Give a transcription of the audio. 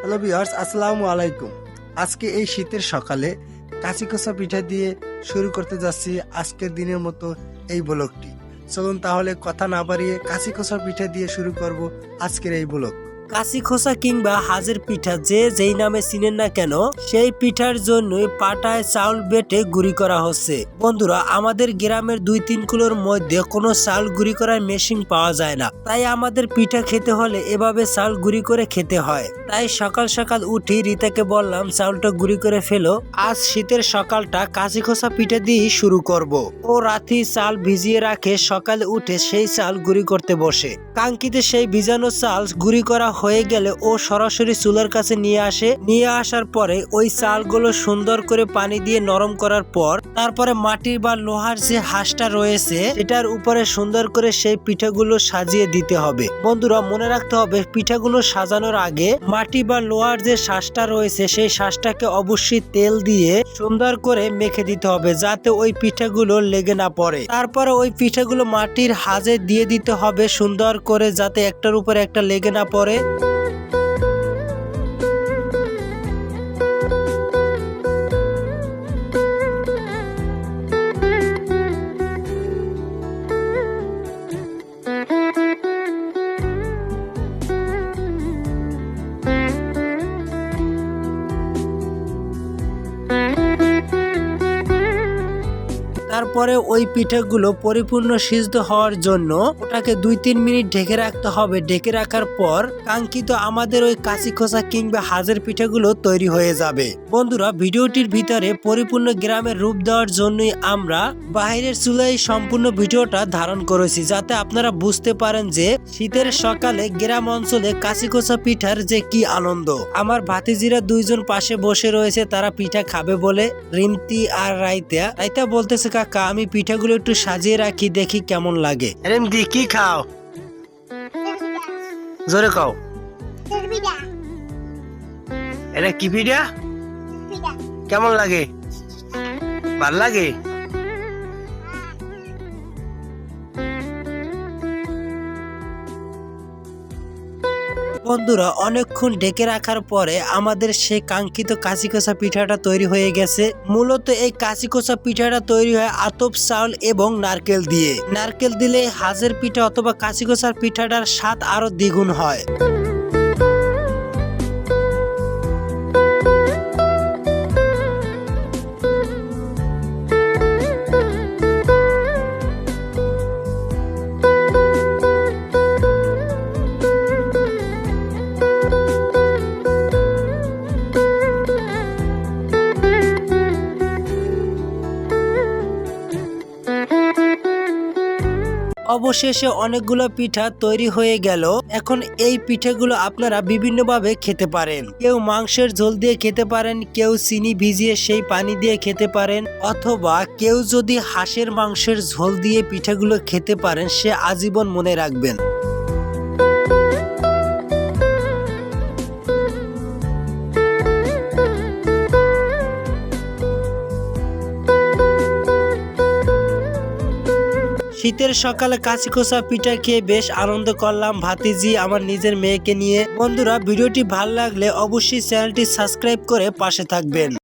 Hello viewers আসসালামু আলাইকুম। আজকে এই শীতের সকালে কাঁচি কষা পিঠা দিয়ে শুরু করতে যাচ্ছি আজকের দিনের মতো এই ব্লগটি। চলুন তাহলে কথা না বাড়িয়ে কাঁচি কষা পিঠা দিয়ে শুরু করব আজকের এই ব্লগ। কাশি খোসা কিংবা হাজের পিঠা যে যেই নামে চিনেন না কেন, সেই পিঠার জন্যই পাটায় চাউল বেটে গুঁড়ি করা হচ্ছে। বন্ধুরা, আমাদের গ্রামের দুই তিন কিলোর মধ্যে কোনো চাল গুঁড়ি করার মেশিন পাওয়া যায় না। তাই আমাদের পিঠা খেতে হলে এভাবে চাল গুঁড়ি করে খেতে হয়। তাই সকাল সকাল উঠি রিতাকে বললাম, চাউলটা গুঁড়ি করে ফেলো। আজ শীতের সকালটা কাশি খোসা পিঠা দিয়েই শুরু করব। ও রাতি চাল ভিজিয়ে রাখে, সকালে উঠে সেই চাল গুঁড়ি করতে বসে। কাঙ্কিতে সেই ভিজানো চাল গুঁড়ি করা হয়ে গেলে ও সরাসরি চুলার কাছে নিয়ে আসে। নিয়ে আসার পরে ওই চালগুলো সুন্দর করে পানি দিয়ে নরম করার পর তারপরে মাটির বা লোহার যে হাঁসটা রয়েছে সেটার উপরে সুন্দর করে সেই পিঠাগুলো সাজিয়ে দিতে হবে। বন্ধুরা, মনে রাখতে হবে, পিঠাগুলো সাজানোর আগে মাটি বা লোহার যে শ্বাসটা রয়েছে, সেই শ্বাসটাকে অবশ্যই তেল দিয়ে সুন্দর করে মেখে দিতে হবে যাতে ওই পিঠাগুলো লেগে না পড়ে। তারপরে ওই পিঠাগুলো মাটির হাজে দিয়ে দিতে হবে সুন্দর করে যাতে একটার উপর একটা লেগে না পড়ে। তারপরে ওই পিঠাগুলো পরিপূর্ণ সিদ্ধ হওয়ার জন্য ওটাকে দুই তিন মিনিট ঢেকে রাখতে হবে। ঢেকে রাখার পর কাঙ্ক্ষিত আমাদের ওই কাঁচি খোসা কিংবা হাজের পিঠাগুলো তৈরি হয়ে যাবে। বন্ধুরা, ভিডিওটির ভিতরে পরিপূর্ণ গ্রামের রূপ দেওয়ার জন্যই আমরা বাইরের চুলাই সম্পূর্ণ ভিডিওটা ধারণ করেছি, যাতে আপনারা বুঝতে পারেন যে শীতের সকালে গ্রাম অঞ্চলে কাঁচি খোসা পিঠার যে কি আনন্দ। আমার ভাতিজিরা দুইজন পাশে বসে রয়েছে, তারা পিঠা খাবে বলে, রিমতি আর রাইতা। রাইতা বলতেছে কাকা আমি পিঠাগুলো একটু সাজিয়ে রাখি দেখি কেমন লাগে। কি খাও? জোরে খাও এটা কি পিঠা? কেমন লাগে? ভালো লাগে? বন্ধুরা, অনেকক্ষণ ডেকে রাখার পরে আমাদের সেই কাঙ্ক্ষিত কাঁচিকষা পিঠাটা তৈরি হয়ে গেছে। মূলত এই কাঁচিকষা পিঠাটা তৈরি হয় আতপ চাউল এবং নারকেল দিয়ে। নারকেল দিলে হাজের পিঠা অথবা কাঁচিকষার পিঠাটার স্বাদ আরও দ্বিগুণ হয়। অবশেষে অনেকগুলো পিঠা তৈরি হয়ে গেল। এখন এই পিঠেগুলো আপনারা বিভিন্নভাবে খেতে পারেন। কেউ মাংসের ঝোল দিয়ে খেতে পারেন, কেউ চিনি ভিজিয়ে সেই পানি দিয়ে খেতে পারেন, অথবা কেউ যদি হাঁসের মাংসের ঝোল দিয়ে পিঠাগুলো খেতে পারেন, সে আজীবন মনে রাখবেন। শীতের সকালে কাঁচি খোসা পিঠা খেয়ে বেশ আনন্দ করলাম ভাতিজি আমার নিজের মেয়েকে নিয়ে। বন্ধুরা, ভিডিওটি ভালো লাগলে অবশ্যই চ্যানেলটি সাবস্ক্রাইব করে পাশে থাকবেন।